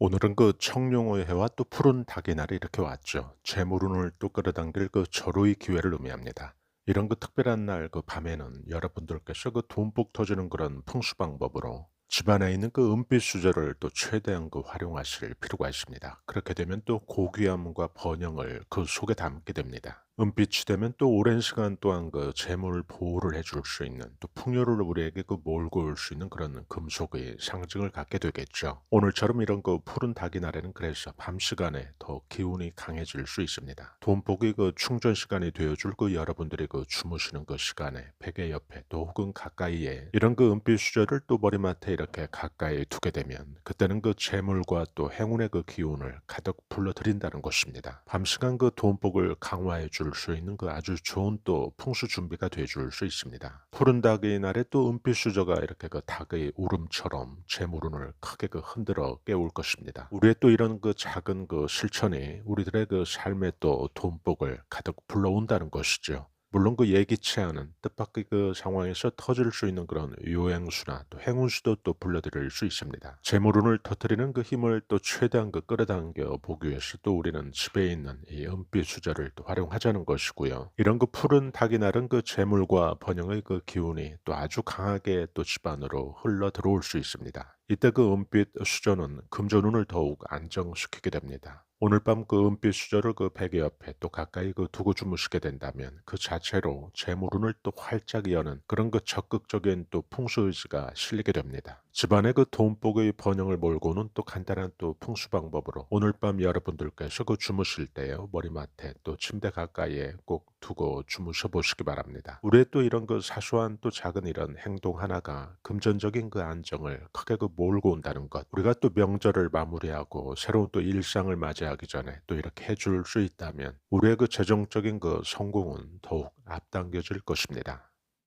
오늘은 그 청룡의 해와 또 푸른 닭의 날이 이렇게 왔죠. 재물운을 또 끌어당길 그 절호의 기회를 의미합니다. 이런 그 특별한 날 그 밤에는 여러분들께서 그 돈복 터지는 그런 풍수 방법으로 집안에 있는 그 은빛 수저를 또 최대한 그 활용하실 필요가 있습니다. 그렇게 되면 또 고귀함과 번영을 그 속에 담게 됩니다. 은빛이 되면 또 오랜 시간 동안 그 재물 보호를 해줄 수 있는 또 풍요를 우리에게 그 몰고 올 수 있는 그런 금속의 상징을 갖게 되겠죠. 오늘처럼 이런 그 푸른 닭이 날에는 그래서 밤 시간에 더 기운이 강해질 수 있습니다. 돈복이 그 충전 시간이 되어줄 그 여러분들이 그 주무시는 그 시간에 베개 옆에 또 혹은 가까이에 이런 그 은빛 수저를 또 머리맡에 이렇게 가까이 두게 되면 그때는 그 재물과 또 행운의 그 기운을 가득 불러들인다는 것입니다. 밤 시간 그 돈복을 강화해 줄수 있는 그 아주 좋은 또 풍수 준비가 돼 줄 수 있습니다. 푸른 닭의 날에 또 은빛 수저가 이렇게 그 닭의 울음처럼 재물운을 크게 그 흔들어 깨울 것입니다. 우리의 또 이런 그 작은 그 실천이 우리들의 그 삶에 또 돈복을 가득 불러온다는 것이죠. 물론 그 예기치 않은 뜻밖의 그 상황에서 터질 수 있는 그런 요행수나 또 행운수도 또 불러들일 수 있습니다. 재물운을 터뜨리는 그 힘을 또 최대한 그 끌어당겨 보기 위해서 또 우리는 집에 있는 이 은빛 수저를 또 활용하자는 것이고요. 이런 그 푸른 닭이 나른 그 재물과 번영의 그 기운이 또 아주 강하게 또 집안으로 흘러 들어올 수 있습니다. 이때 그 은빛 수저는 금전운을 더욱 안정시키게 됩니다. 오늘 밤 그 은빛 수저를 그 베개 옆에 또 가까이 그 두고 주무시게 된다면 그 자체로 재물운을 또 활짝 여는 그런 그 적극적인 또 풍수 의지가 실리게 됩니다. 집안의 그 돈복의 번영을 몰고는 또 간단한 또 풍수 방법으로 오늘 밤 여러분들께서 그 주무실 때요 머리맡에 또 침대 가까이에 꼭 두고 주무셔 보시기 바랍니다. 우리의 또 이런 그 사소한 또 작은 이런 행동 하나가 금전적인 그 안정을 크게 그 몰고 온다는 것. 우리가 또 명절을 마무리하고 새로운 또 일상을 맞이 하기 전에 또 이렇게 해줄 수 있다면 우리의 그 재정적인 그 성공은 더욱 앞당겨질 것입니다.